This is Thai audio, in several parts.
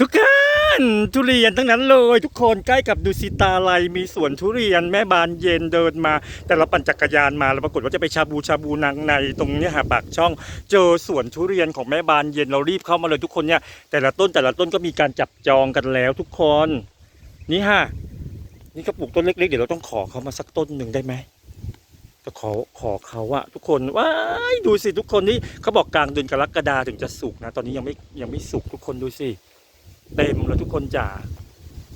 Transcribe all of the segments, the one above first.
ทุกคนทุเรียนทั้งนั้นเลยทุกคนใกล้กับดุสิตาลัยมีสวนทุเรียนแม่บานเย็นเดินมา แต่เราปั่นจักรยานมาแล้วปรากฏว่าจะไปชาบูชาบูนางในตรงเนี้ยหาปากช่อง เจอสวนทุเรียนของแม่บานเย็นเรารีบเข้ามาเลยทุกคนเนี่ยแต่ละต้นแต่ละต้นก็มีการจับจองกันแล้วทุกคน นี่ฮะนี่ก็ปลูกต้นเล็กๆเดี๋ยวเราต้องขอเขามาสักต้นหนึ่งได้ไหมจะขอขอเขาอะทุกคนว้ายดูสิทุกคนนี่เขาบอกกลางเดือนกรกฎาถึงจะสุกนะ ตอนนี้ยังไม่ยังไม่สุกทุกคนดูสิ เต็มแล้วทุกคนจ๋า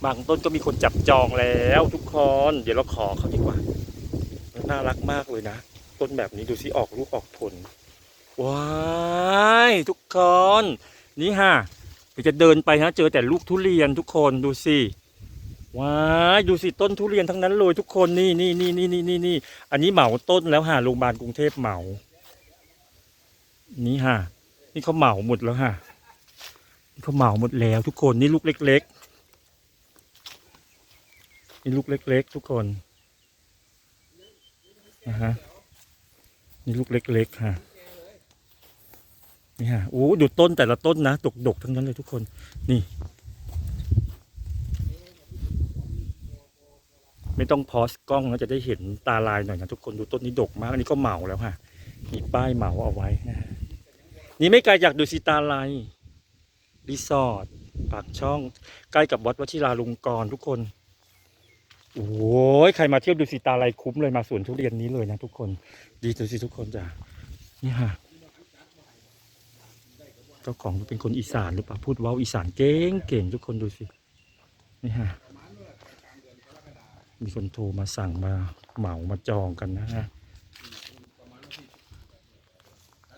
บางต้นก็มีคนจับจองแล้วทุกคน เดี๋ยวเราขอเขาดีกว่ามันน่ารักมากเลยนะ ต้นแบบนี้ดูสิออกลูกออกผล ว้ายทุกคน นี่ฮะเดี๋ยวจะเดินไปนะเจอแต่ลูกทุเรียนทุกคนดูสิว้ายดูสิต้นทุเรียนทั้งนั้นเลยทุกคนนี่นี่นี่นี่นี่นี่นี่อันนี้เหมาต้นแล้วฮะโรงพยาบาลกรุงเทพเหมา นี่ฮะนี่เขาเหมาหมดแล้วฮะ เขาเหมาหมดแล้วทุกคนนี่ลูกเล็กๆนี่ลูกเล็ก ๆ ทุกคนนะฮะนี่ลูกเล็กๆค่ะนี่ฮะโอ้ดูต้นแต่ละต้นนะดกๆทั้งนั้นเลยทุกคนนี่ ไม่ต้องพอสกล้องแล้วจะได้เห็นตาลายหน่อยนะทุกคนดูต้นนี้ดกมากอันนี้ก็เหมาแล้วค่ะมีป้ายเหมาเอาไว้นะฮะนี่ไม่ไกลจากดูสิตาลาย รีสอร์ทปากช่องใกล้กับวัดวชิราลงกรณ์ทุกคน โอ้ยใครมาเที่ยวดูสิตาไรคุ้มเลยมาสวนทุเรียนนี้เลยนะทุกคน ดีดูสิทุกคนจ้ะนี่ฮะเจ้าของเป็นคนอีสานหรือเปล่าพูดว้าอีสานเก่งเก่งทุกคนดูสินี่ฮะมีคนโทรมาสั่งมาเหมามาจองกันนะฮะ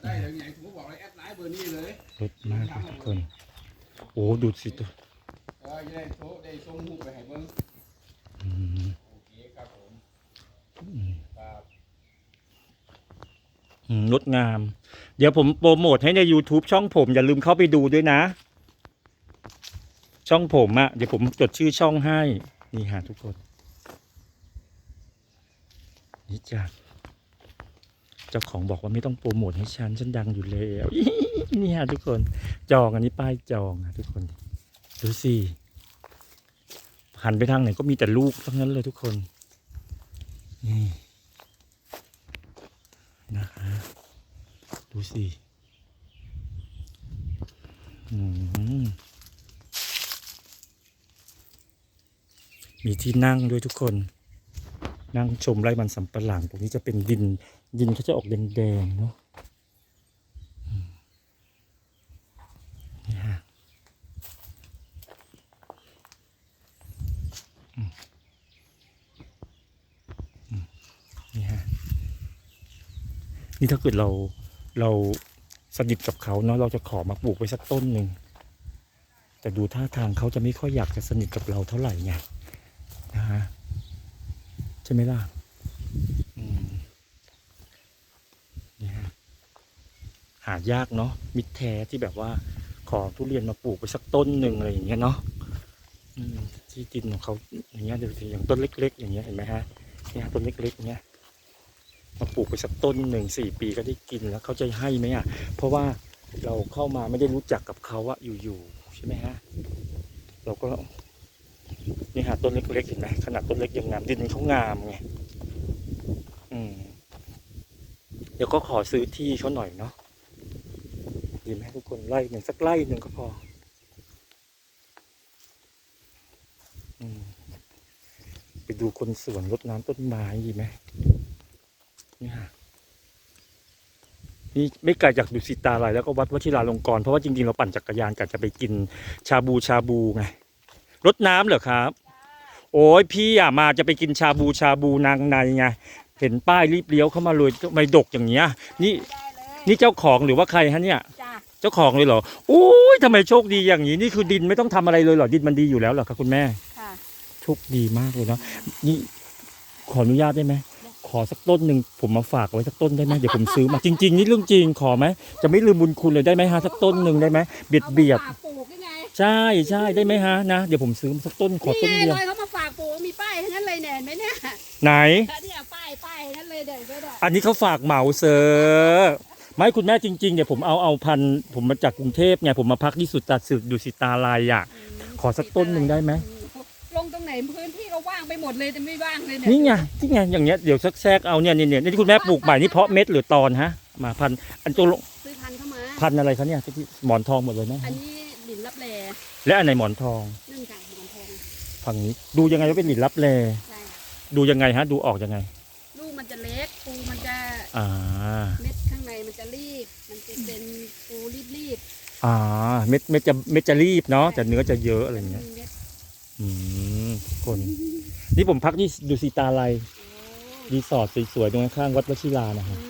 ได้เดี๋ยไงผมบอกเลยแอดไลน์เบอร์นี้เลยรสมากทุกคน โอ้ดูสิตัวเออจะได้โทรได้ส่งรูไปให้เบิ่งอืมโอเคครับผมครับอืมงดงาม เดี๋ยวผมโปรโมทให้ใน YouTube ช่องผม อย่าลืมเข้าไปดูด้วยนะ ช่องผมอะ่ะเดี๋ยวผมจดชื่อช่องให้ นี่ฮะทุกคน นี่จ้ะ เจ้าของบอกว่าไม่ต้องโปรโมทให้ฉันฉันดังอยู่แล้วนี่ฮะทุกคนจองอันนี้ป้ายจองอะทุกคนดูสิหันไปทางไหนก็มีแต่ลูกทั้งนั้นเลยทุกคนนี่นะคะดูสิมีที่นั่งด้วยทุกคน นั่งชมไร่มันสำปะหลังตรงนี้จะเป็นดิน ดินเขาจะออกแดงๆเนาะนี่ฮะนี่ฮะนี่ถ้าเกิดเราเราสนิทกับเขาเนาะเราจะขอมาปลูกไว้สักต้นหนึ่ง แต่ดูท่าทางเขาจะไม่ค่อยอยากจะสนิทกับเราเท่าไหร่ไงนะฮะ ช่ไหมล่ะหายากเนาะมิตรแท้ที่แบบว่าขอทุเรียนมาปลูกไว้สักต้นหนึ่งอะไรอย่างเงี้ยเนาะที่ดินของเขาอย่างเงี้ยดูอย่างต้นเล็ก ๆ อย่างเงี้ยเห็นไหมฮะเนี่ยต้นเล็กๆเงี้ยมาปลูกไปสักต้นหนึ่งสี่ปีก็ได้กินแล้วเขาจะให้ไหมอะ เพราะว่าเราเข้ามาไม่ได้รู้จักกับเขาอะอยู่ๆใช่ไหมฮะ เราก็ นี่หาต้นเล็กๆเห็นไหมขนาดต้นเล็กยังงามดินเขางามไงอืมเดี๋ยวก็ขอซื้อที่เขาหน่อยเนาะดีไหมทุกคนไล่หนึ่งสักไล่หนึ่งก็พออไปดูคนสวนรดน้ำต้นไม้ดีไหมนี่ยนี่ไม่ไกลจากดุสิตาอะไรแล้วก็วัดวชิราลงกรณ์เพราะว่าจริงๆ เราปั่นจักรยานกันจะไปกินชาบูชาบูไง รถน้ำเหรอครับ โอ้ยพี่อะมาจะไปกินชาบูชาบูนางในไงเห็นป้ายรีบเลี้ยวเข้ามาเลยไม่ดกอย่างเงี้ย นี่ได้เลยนี่เจ้าของหรือว่าใครฮะเนี่ย จ้ะเจ้าของเลยเหรอโอ้ยทำไมโชคดีอย่างนี้ นี่คือดินไม่ต้องทำอะไรเลยเหรอดินมันดีอยู่แล้วเหรอครับคุณแม่ ค่ะโชคดีมากเลยเนาะนี่ขออนุญาตได้ไหม ขอสักต้นหนึ่งผมมาฝากไว้สักต้นได้ไหมเดี๋ยวผมซื้อมาจริง ๆ นี่เรื่องจริงขอไหมจะไม่ลืมบุญคุณเลยได้ไหมฮะสักต้นหนึ่งได้ไหมเบียดเบียด อามาฝากปลูกยังไง ใช่ใช่ได้ไหมฮะนะ เดี๋ยวผมซื้อมาสักต้นขอต้นนี่เดียวไงเลยเขามาฝากปลูกมีป้ายทั้งนั้นเลยเนี่ยเห็นไหมเนี่ยไหน เนี่ยป้ายป้ายทั้งนั้นเลยเดี๋ยวเดี๋ยวเดี๋ยวอันนี้เขาฝากเหมาเซอร์ไม่คุณแม่จริงๆเนี่ยผมเอาเอาพันธุ์ผมมาจากกรุงเทพไงผมมาพักที่สุดตัดสุดดูสิตาลายอะขอสักต้นหนึ่งได้ไหมลงตรงไหนพื้นที่ก็ว่างไปหมดเลยแต่ไม่ว่างเลยเนี่ยนี่ไงนี่ไงอย่างเงี้ยเดี๋ยวสักแทรกเอาเนี่ยเนี่ยเนี่ยนี่คุณแม่ปลูกใหม่นี่เพาะเม็ดหรือตอนฮะมาพันธุ์อันตัวลงซื้อพันธุ์เข้ามาพันธุ์อะไรคะเนี่ยที่หมอนทองหมดเลยไหมอันนี้ดิ นรับแลและอันไหนหมอนทองนึ่งจากหมอนทองฝั่งนี้ ดูยังไงว่าเป็นหลินลับแลใช่ดูยังไงฮะ ดูออกยังไง ลูกมันจะเล็กปูมันจะอ่า เม็ดข้างในมันจะรีบ มันจะเป็นปูรีบรีบอ่า เม็ดเม็ดจะเม็ดจะรีบๆเนาะแต่เนื้อจะเยอะอะไรอย่างเงี้ยมีม็ดอืมทุกคน นี่ผมพักที่ดูสิตาลัยโอ้รีสอร์ทสวยๆตรงข้างๆวัดวชิรานะอืฮะม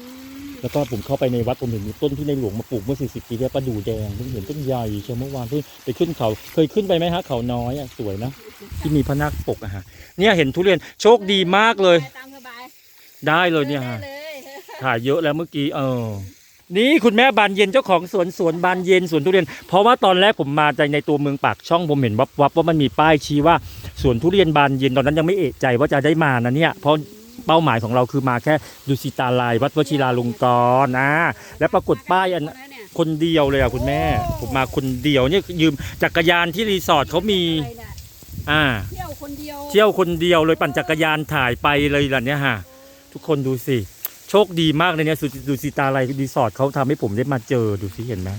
แล้วก็ผมเข้าไปในวัดผมเห็นมีต้นที่ในหลวงมาปลูกเมื่อ 40 ปีที่แล้วประดู่แดงเพิ่งเห็นต้นใหญ่เชียวเมื่อวานเพิ่งไปขึ้นเขาเคยขึ้นไปไหมฮะเขาน้อยอะสวยนะที่มีพระนาคปกอะฮะเนี่ยเห็นทุเรียนโชคดีมากเลย ตามสบายได้เลยเนี่ยฮะได้เลยถ่ายเยอะแล้วเมื่อกี้เออ นี่คุณแม่บานเย็นเจ้าของสวนสวนบานเย็นสวนทุเรียน เพราะว่าตอนแรกผมมาใจในตัวเมืองปากช่องผมเห็นวับวับว่ามันมีป้ายชี้ว่าสวนทุเรียนบานเย็นตอนนั้นยังไม่เอะใจว่าจะได้มานะเนี่ยเพราะ เป้าหมายของเราคือมาแค่ดูสิตาลายวัดวชิราลงกรณ์นะ แล้วปรากฏป้ายอันคนเดียวเลยอะคุณแม่ ผมมาคนเดียวเนี่ยยืมจักรยานที่รีสอร์ทเขามี อ่า เที่ยวคนเดียวเที่ยวคนเดียวเลยปั่นจักรยานถ่ายไปเลยล่ะเนี่ยฮะทุกคนดูสิโชคดีมากเลยเนี่ยสุดูสิตาไลรีสอร์ทเขาทำให้ผมได้มาเจอดูสิเห็นไหม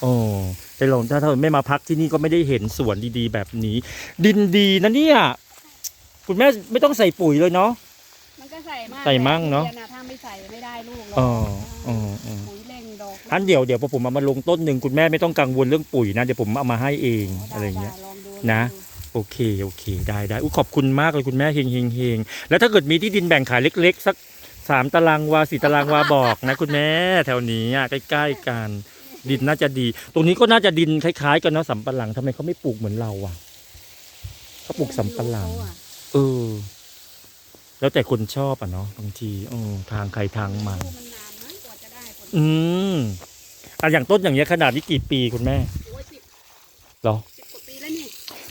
โอ้แต่ลองถ้าเราไม่มาพักที่นี่ก็ไม่ได้เห็นสวนดีๆ แบบนี้ ดินดีนะเนี่ย คุณแม่ไม่ต้องใส่ปุ๋ยเลยเนาะ ก็ใส่มากใส่มั่งเนอะทุรียถ้าไม่ใส่ไม่ได้ลูกหรอกเออเออเออปุ๋ยเร่งดอกอันเดี๋ยวเดี๋ยวพอผมเอามาลงต้นหนึ่งคุณแม่ไม่ต้องกังวลเรื่องปุ๋ยนะเดี๋ยวผมเอามาให้เองด้อะไรอย่างเงี้ย ด้ลองดูนะ โอเคโอเค ได้ได้อุยขอบคุณมากเลยคุณแม่เฮงเฮงเฮงแล้วถ้าเกิดมีที่ดินแบ่งขายเล็ก ๆ สักสามตารางวาสี่ตารางวาบอกนะ คุณแม่แถวนี้อะใกล้ๆกันดินน่าจะดี ตรงนี้ก็น่าจะดินคล้ายๆ กันเนาะสำปะหลังทำไมเขาไม่ปลูกเหมือนเราอะเขาปลูกสำปะหลังเขาอะเออ แล้วแต่คนชอบอะเนาะบางทีเออทางใครทางมันลูกมันนานนะกว่าจะได้ผลอืมอะอย่างต้นอย่างเงี้ยขนาดนี้กี่ปีคุณแม่โอ้ยสิบเหรอ สิบกว่าปีแล้วนี่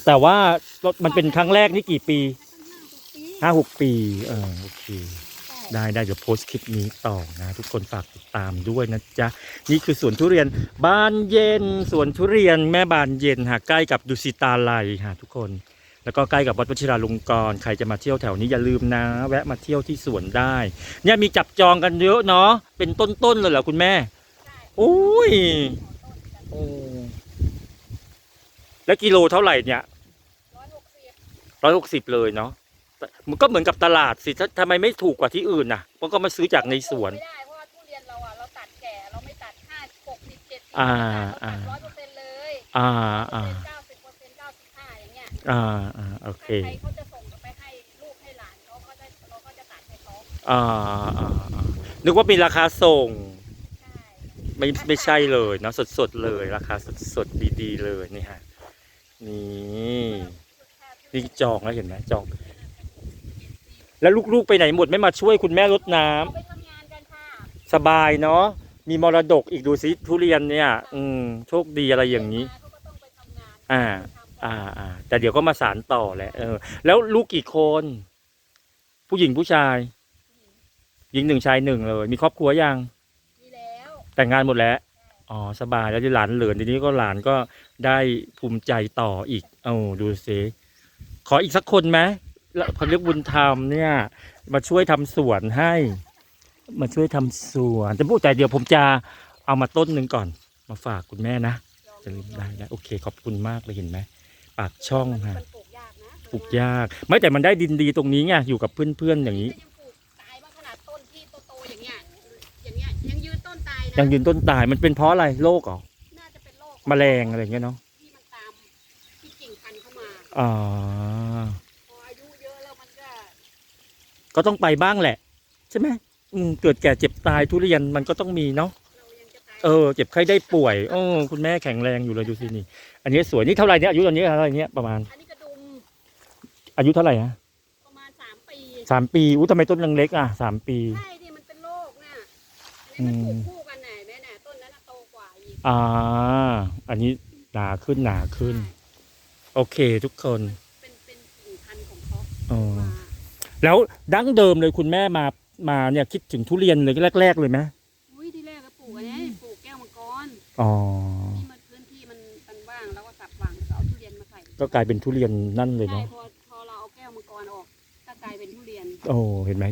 แต่ว่ามันเป็นครั้งแรกนี่กี่ปีตั้งห้าหกปีห้าหกปี เออโอเค ได้ได้เดี๋ยวโพสต์คลิปนี้ต่อนะ ทุกคนฝากติดตามด้วยนะจ๊ะ นี่คือสวนทุเรียนบานเย็นสวนทุเรียนแม่บานเย็นฮะใกล้กับดุสิตาลัยฮะทุกคน แล้วก็ใกล้กับวัดวชิราลงกรณ์ใครจะมาเที่ยวแถวนี้อย่าลืมนะ แวะมาเที่ยวที่สวนได้ เนี่ยมีจับจองกันเยอะเนาะเป็นต้นๆเลยเหรอคุณแม่โอ้ยโอ้แล้วกิโลเท่าไหร่เนี่ยร้อยหกสิบร้อยหกสิบเลยเนาะแต่มันก็เหมือนกับตลาดสิถ้าทำไมไม่ถูกกว่าที่อื่นน่ะเพราะก็มาซื้อจากในสวนไม่ได้เพราะว่าทุเรียนเราอะเราตัดแก่เราไม่ตัดห้าหกสิบเจ็ดสิบอ่าเราอ่าตัดร้อยเปอร์เซ็นต์เลยอ่าอ่า อย่างเงี้ยอ่าอ่าโอเคถ้าใครเขาจะส่งไปให้ลูกให้หลานเขาก็จะเราก็จะตัดให้เขาอ่าอ่าอ่านึกว่ามีราคาส่ง ใช่ไม่ไม่ใช่เลยเนาะสดสดๆเลยราคาสดสดๆดีๆเลยนี่ฮะนี่นี่จองแล้วเห็นไหมจอง แล้วลูกๆไปไหนหมดไม่มาช่วยคุณแม่รดน้ำ เขาไปทำงานกันค่ะสบายเนาะ มีมรดกอีกดูสิทุเรียนเนี่ย อืม โชคดีอะไรอย่างนี้เขาก็ต้องไปทำงานอ่า อ่าอ่าแต่เดี๋ยวก็มาสารต่อแหละเออ แล้วลูกกี่คน ผู้หญิงผู้ชาย หญิงหนึ่งชายหนึ่งเลย มีครอบครัวยังมีแล้วแต่งงานหมดแล้ว อ๋อสบายแล้วที่หลานเหลือนทีนี้ก็หลานก็ได้ภูมิใจต่ออีก เอาดูสิขออีกสักคนไหมแล้วเขาเรียกบุญธรรมเนี่ย มาช่วยทำสวนให้ มาช่วยทำสวนแต่พูดแต่เดี๋ยวผมจะเอามาต้นหนึ่งก่อน มาฝากคุณแม่นะ จะลืมได้ได้โอเคขอบคุณมากเลยเห็นไหม ปากช่องมันฮะมันปลูกยากนะปลูกยาก ไม่แต่มันได้ดินดีตรงนี้ไงอยู่กับเพื่อนๆอย่างนี้ก็ยังปลูกตายบางขนาดต้นที่โตๆอย่างเงี้ยอย่างเงี้ยยังยืนต้นตายนะยังยืนต้นตายมันเป็นเพราะอะไรโรคเหรอน่าจะเป็นโรคแมลงอะไรอย่างเงี้ยเนาะที่มันตามที่กิ่งพันธุ์เข้ามาอ่าพออายุเยอะแล้วมันก็ก็ต้องไปบ้างแหละ ใช่ไหมอืมเกิดแก่เจ็บตายทุเรียนมันก็ต้องมีเนาะ เรายังจะตายเออเจ็บไข้ได้ป่วยโอ้คุณแม่แข็งแรงอยู่เลยดูสินี่ อันนี้สวยนี่เท่าไหร่เนี่ยอายุตอนนี้เท่าไหร่เนี่ยประมาณ อันนี้กระดุมอายุเท่าไหร่ฮะประมาณสามปีสามปีอู้ทำไมต้นยังเล็กอะสามปีใช่ที่มันเป็นโรคน่ะอันนี้มันปลูกคู่กันไหนแม่น่ะต้นนั้นน่ะโตกว่าอีกอ่า อันนี้หนาขึ้นหนาขึ้น โอเคทุกคนเป็นเป็นกิ่งพันธุ์ของเขาอ๋อมาแล้วดั้งเดิมเลยคุณแม่มามาเนี่ยคิดถึงทุเรียนเลยแรก ๆ เลยไหม อุ้ยที่แรกก็ปลูกอัน อ๋อ ที่มันพื้นที่มันมันว่างแล้วก็สับวางแล้วก็เอาทุเรียนมาใส่ก็กลายเป็นทุเรียนนั่นเลยใช่เนาะพอพอเราเอาแก้วมังกรออกก็กลายเป็นทุเรียนโอ้เห็นไหม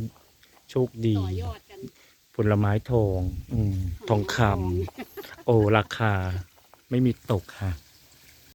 โชคดี ต่อยอดกันผลไม้ทอง อืมทองคำโอ้ราคา ไม่มีตกค่ะ